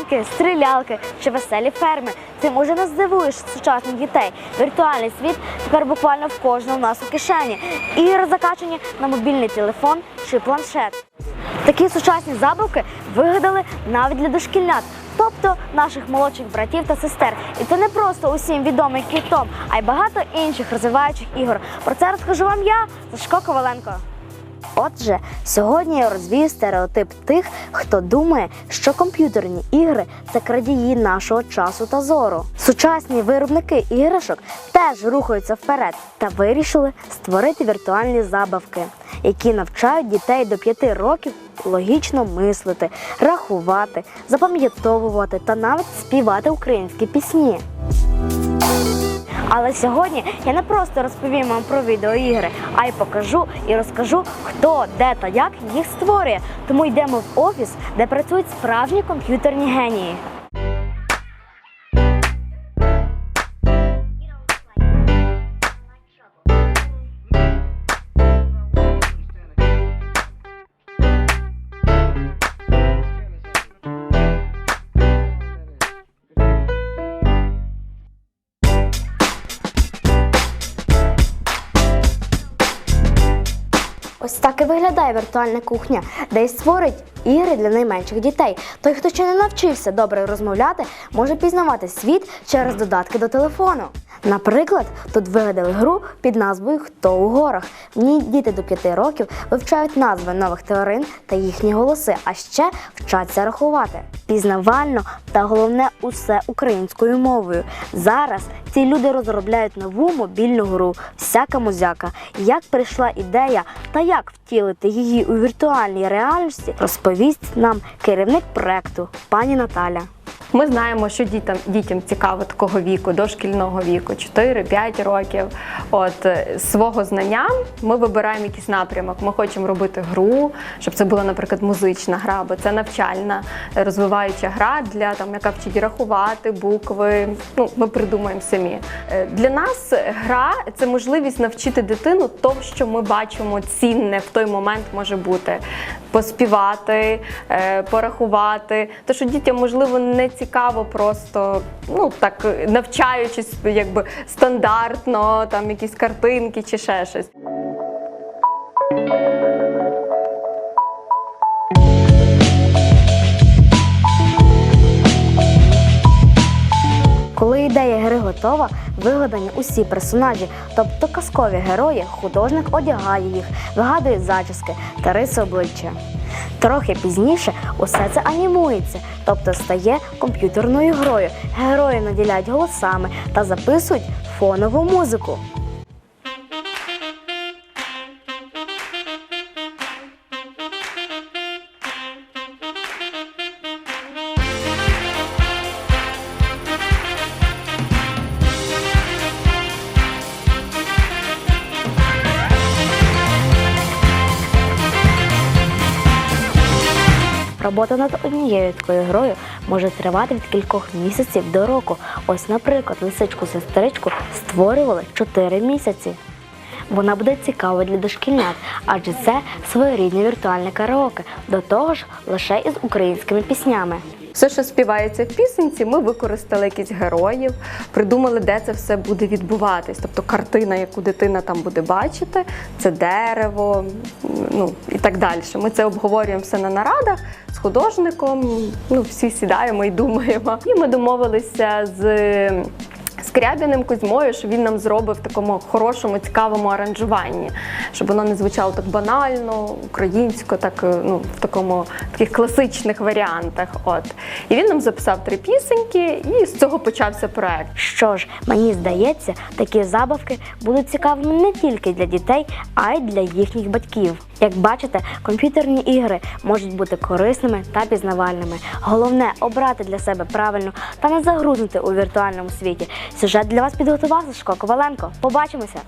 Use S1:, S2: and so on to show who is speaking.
S1: танки, стрілялки чи веселі ферми. Цим уже не здивуєш сучасних дітей. Віртуальний світ тепер буквально в кожного в нас у кишені. Ігри закачані на мобільний телефон чи планшет. Такі сучасні забавки вигадали навіть для дошкільнят, тобто наших молодших братів та сестер. І це не просто усім відомий кітом, а й багато інших розвиваючих ігор. Про це розкажу вам я, Сашко Коваленко. Отже, сьогодні я розвію стереотип тих, хто думає, що комп'ютерні ігри це крадії нашого часу та зору. Сучасні виробники іграшок теж рухаються вперед та вирішили створити віртуальні забавки, які навчають дітей до 5 років логічно мислити, рахувати, запам'ятовувати та навіть співати українські пісні. Але сьогодні я не просто розповім вам про відеоігри, а й покажу і розкажу, хто, де та як їх створює. Тому йдемо в офіс, де працюють справжні комп'ютерні генії. Ось так і виглядає віртуальна кухня, де й створить ігри для найменших дітей. Той, хто ще не навчився добре розмовляти, може пізнавати світ через додатки до телефону. Наприклад, тут вигадали гру під назвою Хто у горах. В ній діти до 5 років вивчають назви нових тварин та їхні голоси, а ще вчаться рахувати. Пізнавально та головне усе українською мовою. Зараз ці люди розробляють нову мобільну гру Всяка музяка. Як прийшла ідея та як втілити її у віртуальній реальності, розповість нам керівник проекту пані Наталя.
S2: Ми знаємо, що дітям, дітям цікаво такого віку, дошкільного віку, 4-5 років. От е, свого знання ми вибираємо якийсь напрямок. Ми хочемо робити гру, щоб це була, наприклад, музична гра, або це навчальна е, розвиваюча гра для там, яка вчить рахувати, букви. Ну, ми придумаємо самі. Е, Для нас гра це можливість навчити дитину то, що ми бачимо цінне в той момент може бути. Поспівати, порахувати. То, що дітям можливо не цікаво, просто ну так навчаючись, якби стандартно, там якісь картинки чи ще щось.
S1: Коли ідея гри готова, вигадані усі персонажі, тобто казкові герої, художник одягає їх, вигадує зачіски та риси обличчя. Трохи пізніше усе це анімується, тобто стає комп'ютерною грою. Герої наділяють голосами та записують фонову музику. Робота над однією такою грою може тривати від кількох місяців до року. Ось, наприклад, лисичку сестричку створювали 4 місяці. Вона буде цікава для дошкільнят, адже це своєрідне віртуальне караоке, до того ж лише із українськими піснями.
S2: Все, що співається в пісенці, ми використали якісь героїв, придумали, де це все буде відбуватись. Тобто картина, яку дитина там буде бачити, це дерево, ну і так далі. Ми це обговорюємо все на нарадах з художником. Ну, всі сідаємо і думаємо. І ми домовилися з. Скрябіним Кузьмою, що він нам зробив в такому хорошому, цікавому аранжуванні, щоб воно не звучало так банально, українсько, так е, ну в такому таких класичних варіантах. От і він нам записав три пісеньки, і з цього почався проект.
S1: Що ж, мені здається, такі забавки будуть цікавими не тільки для дітей, а й для їхніх батьків. Як бачите, комп'ютерні ігри можуть бути корисними та пізнавальними. Головне обрати для себе правильно та не загрузнути у віртуальному світі. Сюжет для вас підготував Сашко Коваленко. Побачимося!